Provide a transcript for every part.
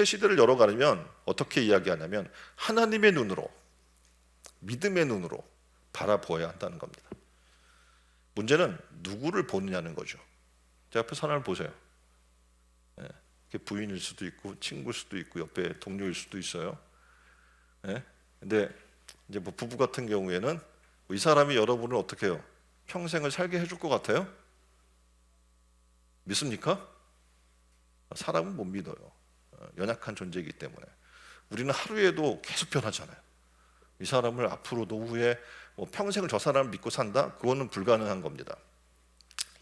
새 시대를 열어가려면 어떻게 이야기하냐면 하나님의 눈으로 믿음의 눈으로 바라보아야 한다는 겁니다. 문제는 누구를 보느냐는 거죠. 제 앞에 사람을 보세요. 예, 부인일 수도 있고 친구일 수도 있고 옆에 동료일 수도 있어요. 예? 근데 이제 뭐 부부 같은 경우에는 이 사람이 여러분을 어떻게 해요? 평생을 살게 해줄 것 같아요? 믿습니까? 사람은 못 믿어요. 어, 연약한 존재이기 때문에 우리는 하루에도 계속 변하잖아요. 이 사람을 앞으로 노후에 뭐 평생을 저 사람을 믿고 산다? 그거는 불가능한 겁니다.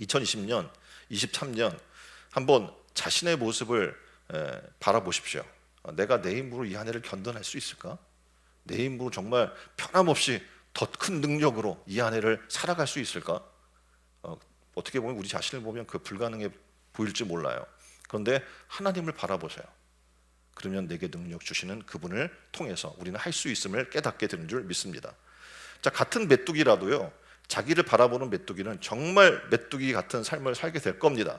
2020년, 23년 한번 자신의 모습을 에, 바라보십시오. 어, 내가 내 힘으로 이 한 해를 견뎌낼 수 있을까? 내 힘으로 정말 편함없이 더 큰 능력으로 이 한 해를 살아갈 수 있을까? 어, 어떻게 보면 우리 자신을 보면 그 불가능해 보일지 몰라요. 그런데 하나님을 바라보세요. 그러면 내게 능력 주시는 그분을 통해서 우리는 할 수 있음을 깨닫게 되는 줄 믿습니다. 자, 같은 메뚜기라도요. 자기를 바라보는 메뚜기는 정말 메뚜기 같은 삶을 살게 될 겁니다.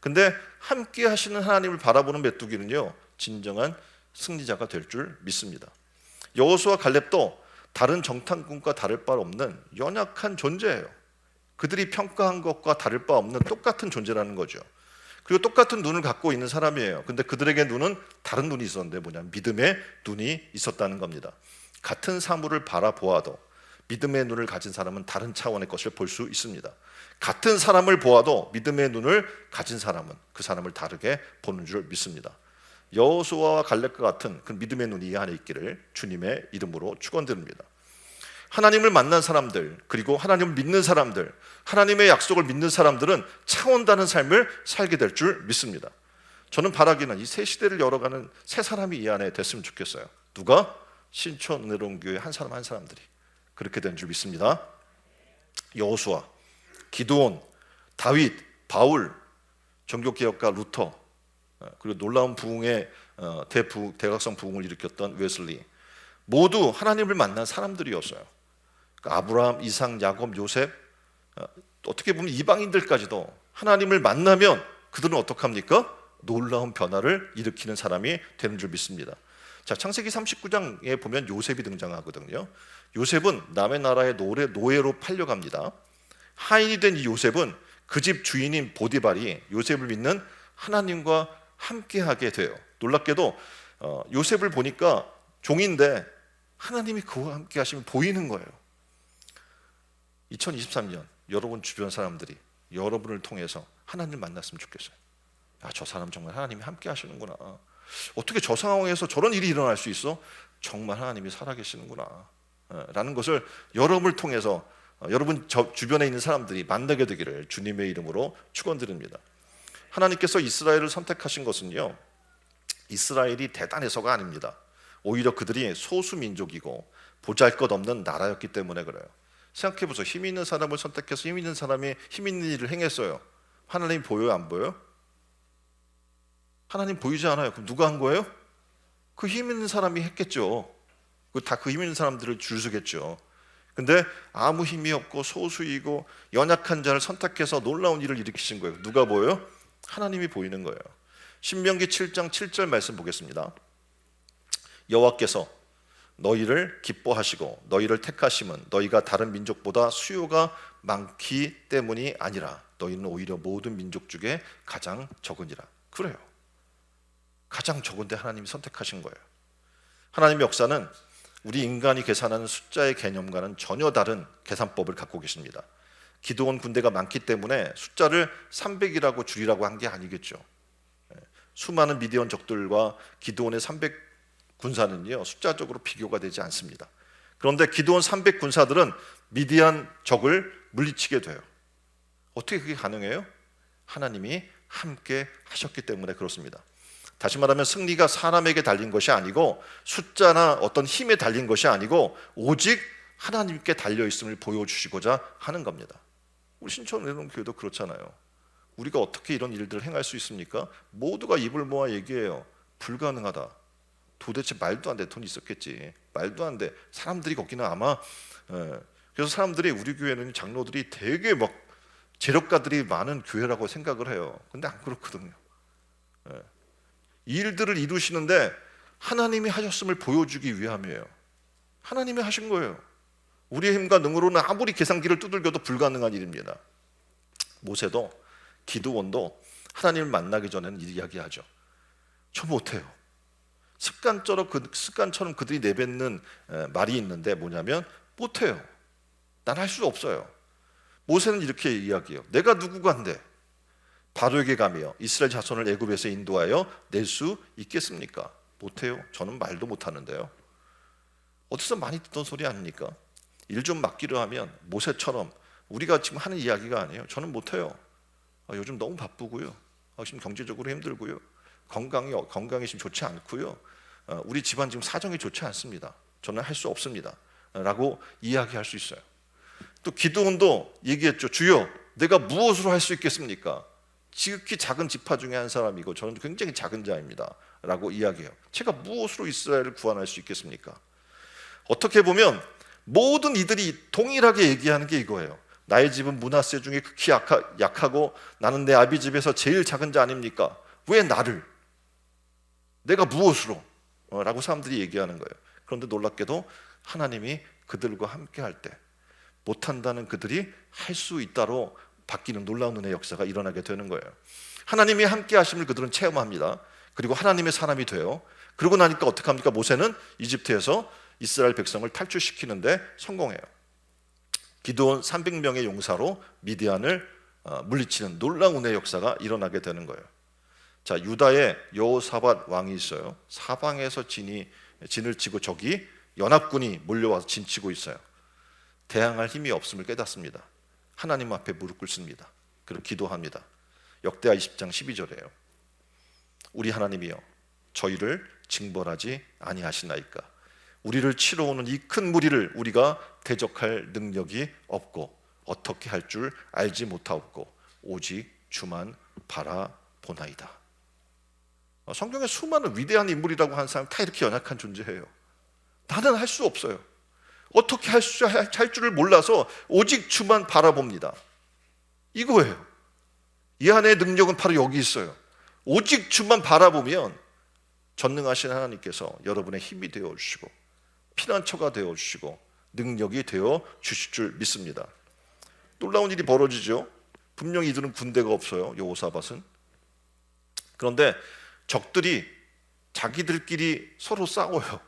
근데 함께 하시는 하나님을 바라보는 메뚜기는요. 진정한 승리자가 될 줄 믿습니다. 여호수아 갈렙도 다른 정탐꾼과 다를 바 없는 연약한 존재예요. 그들이 평가한 것과 다를 바 없는 똑같은 존재라는 거죠. 그리고 똑같은 눈을 갖고 있는 사람이에요. 근데 그들에게 눈은 다른 눈이 있었는데 뭐냐? 믿음의 눈이 있었다는 겁니다. 같은 사물을 바라보아도 믿음의 눈을 가진 사람은 다른 차원의 것을 볼 수 있습니다. 같은 사람을 보아도 믿음의 눈을 가진 사람은 그 사람을 다르게 보는 줄 믿습니다. 여호수아와 갈렙과 같은 그 믿음의 눈이 이 안에 있기를 주님의 이름으로 축원드립니다. 하나님을 만난 사람들 그리고 하나님을 믿는 사람들 하나님의 약속을 믿는 사람들은 차원 다른 삶을 살게 될 줄 믿습니다. 저는 바라기는 이 새 시대를 열어가는 새 사람이 이 안에 됐으면 좋겠어요. 누가 신촌 은혜로운 교회 한 사람 한 사람들이 그렇게 된 줄 믿습니다. 여호수아, 기드온, 다윗, 바울, 종교개혁가 루터 어, 그리고 놀라운 부흥의 어, 대부 대각성 부흥을 일으켰던 웨슬리 모두 하나님을 만난 사람들이었어요. 아브라함, 이상, 야곱, 요셉 어, 어떻게 보면 이방인들까지도 하나님을 만나면 그들은 어떡합니까? 놀라운 변화를 일으키는 사람이 되는 줄 믿습니다. 자, 창세기 39장에 보면 요셉이 등장하거든요. 요셉은 남의 나라의 노래, 노예로 팔려갑니다. 하인이 된 이 요셉은 그 집 주인인 보디발이 요셉을 믿는 하나님과 함께하게 돼요. 놀랍게도 어, 요셉을 보니까 종인데 하나님이 그와 함께 하시면 보이는 거예요. 2023년 여러분 주변 사람들이 여러분을 통해서 하나님 만났으면 좋겠어요. 아, 저 사람 정말 하나님이 함께 하시는구나. 어떻게 저 상황에서 저런 일이 일어날 수 있어? 정말 하나님이 살아계시는구나. 어, 라는 것을 여러분을 통해서 어, 여러분 저 주변에 있는 사람들이 만나게 되기를 주님의 이름으로 축원드립니다. 하나님께서 이스라엘을 선택하신 것은요. 이스라엘이 대단해서가 아닙니다. 오히려 그들이 소수 민족이고 보잘것없는 나라였기 때문에 그래요. 생각해 보세요. 힘 있는 사람을 선택해서 힘 있는 사람이 힘 있는 일을 행했어요. 하나님 보여요, 안 보여요? 하나님 보이지 않아요. 그럼 누가 한 거예요? 그 힘 있는 사람이 했겠죠. 다 그 힘 있는 사람들을 줄 서겠죠. 근데 아무 힘이 없고 소수이고 연약한 자를 선택해서 놀라운 일을 일으키신 거예요. 누가 보여요? 하나님이 보이는 거예요. 신명기 7장 7절 말씀 보겠습니다. 여호와께서 너희를 기뻐하시고 너희를 택하심은 너희가 다른 민족보다 수요가 많기 때문이 아니라 너희는 오히려 모든 민족 중에 가장 적으니라. 그래요. 가장 적은데 하나님이 선택하신 거예요. 하나님의 역사는 우리 인간이 계산하는 숫자의 개념과는 전혀 다른 계산법을 갖고 계십니다. 기도원 군대가 많기 때문에 숫자를 300이라고 줄이라고 한 게 아니겠죠. 예, 수많은 미디언 적들과 기도원의 300 군사는요 숫자적으로 비교가 되지 않습니다. 그런데 기도원 300 군사들은 미디안 적을 물리치게 돼요. 어떻게 그게 가능해요? 하나님이 함께 하셨기 때문에 그렇습니다. 다시 말하면 승리가 사람에게 달린 것이 아니고 숫자나 어떤 힘에 달린 것이 아니고 오직 하나님께 달려 있음을 보여주시고자 하는 겁니다. 우리 은혜동 교회도 그렇잖아요. 우리가 어떻게 이런 일들을 행할 수 있습니까? 모두가 입을 모아 얘기해요. 불가능하다. 도대체 말도 안 돼. 돈 있었겠지. 말도 안 돼. 사람들이 거기는 아마 예. 그래서 사람들이 우리 교회는 장로들이 되게 막 재력가들이 많은 교회라고 생각을 해요. 근데 안 그렇거든요. 예. 이 일들을 이루시는데 하나님이 하셨음을 보여주기 위함이에요. 하나님이 하신 거예요. 우리의 힘과 능으로는 아무리 계산기를 두들겨도 불가능한 일입니다. 모세도 기드원도 하나님을 만나기 전에는 이 이야기하죠. 저 못해요. 습관처럼 그 습관처럼 그들이 내뱉는 에, 말이 있는데 뭐냐면 못해요. 난 할 수 없어요. 모세는 이렇게 이야기해요. 내가 누구간데 바로에게 가며 이스라엘 자손을 애굽에서 인도하여 낼 수 있겠습니까? 못해요. 저는 말도 못하는데요. 어디서 많이 듣던 소리 아닙니까? 일 좀 맡기려 하면 모세처럼 우리가 지금 하는 이야기가 아니에요. 저는 못해요. 아, 요즘 너무 바쁘고요. 아, 지금 경제적으로 힘들고요. 건강이 건강이 지금 좋지 않고요. 어, 우리 집안 지금 사정이 좋지 않습니다. 저는 할 수 없습니다. 라고 이야기할 수 있어요. 또 기도원도 얘기했죠. 주여, 내가 무엇으로 할 수 있겠습니까? 지극히 작은 지파 중에 한 사람이고 저는 굉장히 작은 자입니다. 라고 이야기해요. 제가 무엇으로 이스라엘을 구원할 수 있겠습니까? 어떻게 보면 모든 이들이 동일하게 얘기하는 게 이거예요. 나의 집은 문하세 중에 극히 약하, 약하 고 나는 내 아비 집에서 제일 작은 자 아닙니까? 왜 나를? 내가 무엇으로? 어, 라고 사람들이 얘기하는 거예요. 그런데 놀랍게도 하나님이 그들과 함께 할 때 못한다는 그들이 할 수 있다로 바뀌는 놀라운 은혜의 역사가 일어나게 되는 거예요. 하나님이 함께 하심을 그들은 체험합니다. 그리고 하나님의 사람이 돼요. 그러고 나니까 어떻게 합니까? 모세는 이집트에서 이스라엘 백성을 탈출시키는데 성공해요. 기도원 300명의 용사로 미디안을 어, 물리치는 놀라운 은혜의 역사가 일어나게 되는 거예요. 자, 유다에 여호사밧 왕이 있어요. 사방에서 진이 진을 치고 적이 연합군이 몰려와서 진치고 있어요. 대항할 힘이 없음을 깨닫습니다. 하나님 앞에 무릎 꿇습니다. 그리고 기도합니다. 역대하 20장 12절이에요. 우리 하나님이여 저희를 징벌하지 아니하시나이까 우리를 치러 오는 이 큰 무리를 우리가 대적할 능력이 없고 어떻게 할 줄 알지 못하옵고 오직 주만 바라보나이다. 어, 성경에 수많은 위대한 인물이라고 하는 사람 다 이렇게 연약한 존재예요. 나는 할 수 없어요. 어떻게 할, 수, 할 줄을 몰라서 오직 주만 바라봅니다. 이거예요. 이 안의 능력은 바로 여기 있어요. 오직 주만 바라보면 전능하신 하나님께서 여러분의 힘이 되어 주시고 피난처가 되어 주시고 능력이 되어 주실 줄 믿습니다. 놀라운 일이 벌어지죠. 분명히 이들은 군대가 없어요. 여호사밧은. 그런데 적들이 자기들끼리 서로 싸워요.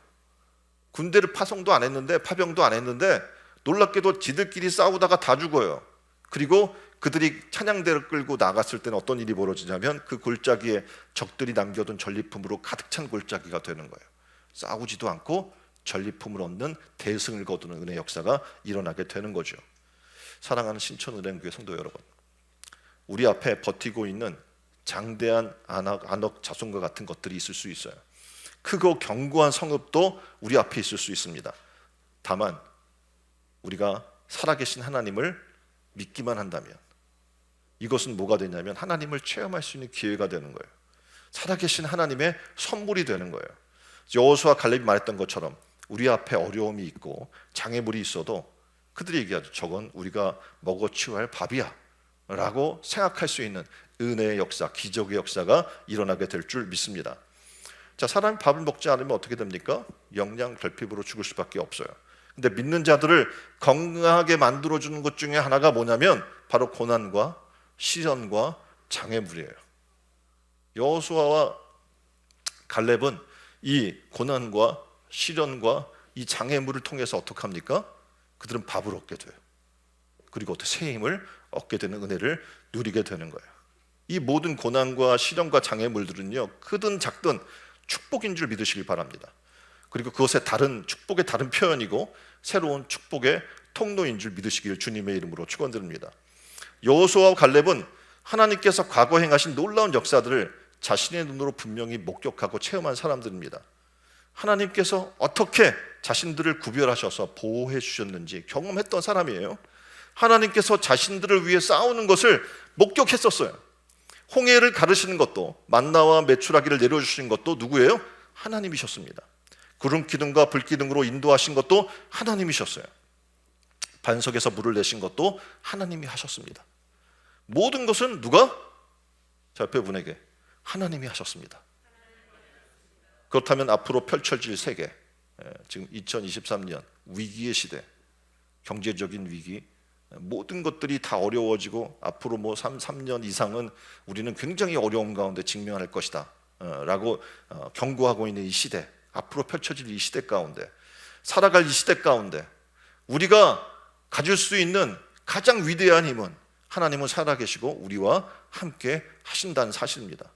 군대를 파송도 안 했는데 파병도 안 했는데 놀랍게도 지들끼리 싸우다가 다 죽어요. 그리고 그들이 찬양대를 끌고 나갔을 때는 어떤 일이 벌어지냐면 그 골짜기에 적들이 남겨둔 전리품으로 가득 찬 골짜기가 되는 거예요. 싸우지도 않고 전리품을 얻는 대승을 거두는 은혜 역사가 일어나게 되는 거죠. 사랑하는 신천은행교회 성도 여러분, 우리 앞에 버티고 있는 장대한 안악, 안억 자손과 같은 것들이 있을 수 있어요. 크고 견고한 성읍도 우리 앞에 있을 수 있습니다. 다만 우리가 살아계신 하나님을 믿기만 한다면 이것은 뭐가 되냐면 하나님을 체험할 수 있는 기회가 되는 거예요. 살아계신 하나님의 선물이 되는 거예요. 여호수아 갈렙이 말했던 것처럼 우리 앞에 어려움이 있고 장애물이 있어도 그들이 얘기하죠. 저건 우리가 먹어 치워야 할 밥이야. 라고 생각할 수 있는 은혜의 역사, 기적의 역사가 일어나게 될 줄 믿습니다. 자, 사람이 밥을 먹지 않으면 어떻게 됩니까? 영양 결핍으로 죽을 수밖에 없어요. 근데 믿는 자들을 건강하게 만들어 주는 것 중에 하나가 뭐냐면 바로 고난과 시련과 장애물이에요. 여호수아와 갈렙은 이 고난과 시련과 이 장애물을 통해서 어떻게 합니까? 그들은 밥을 얻게 돼요. 그리고 또새 힘을 얻게 되는 은혜를 누리게 되는 거예요. 이 모든 고난과 시련과 장애물들은요, 크든 작든 축복인 줄 믿으시길 바랍니다. 그리고 그것의 다른 축복의 다른 표현이고 새로운 축복의 통로인 줄 믿으시길 주님의 이름으로 축원드립니다. 여호수아와 갈렙은 하나님께서 과거 행하신 놀라운 역사들을 자신의 눈으로 분명히 목격하고 체험한 사람들입니다. 하나님께서 어떻게 자신들을 구별하셔서 보호해 주셨는지 경험했던 사람이에요. 하나님께서 자신들을 위해 싸우는 것을 목격했었어요. 홍해를 가르시는 것도 만나와 메추라기를 내려주신 것도 누구예요? 하나님이셨습니다. 구름 기둥과 불 기둥으로 인도하신 것도 하나님이셨어요. 반석에서 물을 내신 것도 하나님이 하셨습니다. 모든 것은 누가? 자, 옆에 분에게 하나님이 하셨습니다. 그렇다면 앞으로 펼쳐질 세계, 에, 지금 2023년 위기의 시대, 경제적인 위기, 에, 모든 것들이 다 어려워지고 앞으로 뭐 3, 3년 이상은 우리는 굉장히 어려운 가운데 직면할 것이다. 어, 라고 어, 경고하고 있는 이 시대, 앞으로 펼쳐질 이 시대 가운데 살아갈 이 시대 가운데 우리가 가질 수 있는 가장 위대한 힘은 하나님은 살아계시고 우리와 함께 하신다는 사실입니다.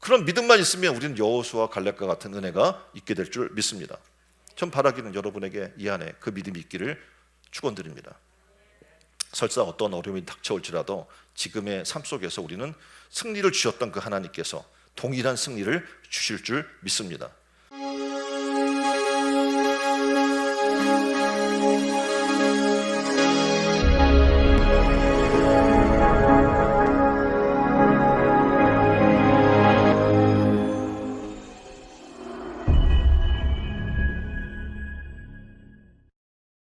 그런 믿음만 있으면 우리는 여호수와 갈렙과 같은 은혜가 있게 될 줄 믿습니다. 전 바라기는 여러분에게 이 안에 그 믿음이 있기를 축원드립니다. 설사 어떤 어려움이 닥쳐올지라도 지금의 삶 속에서 우리는 승리를 주셨던 그 하나님께서 동일한 승리를 주실 줄 믿습니다.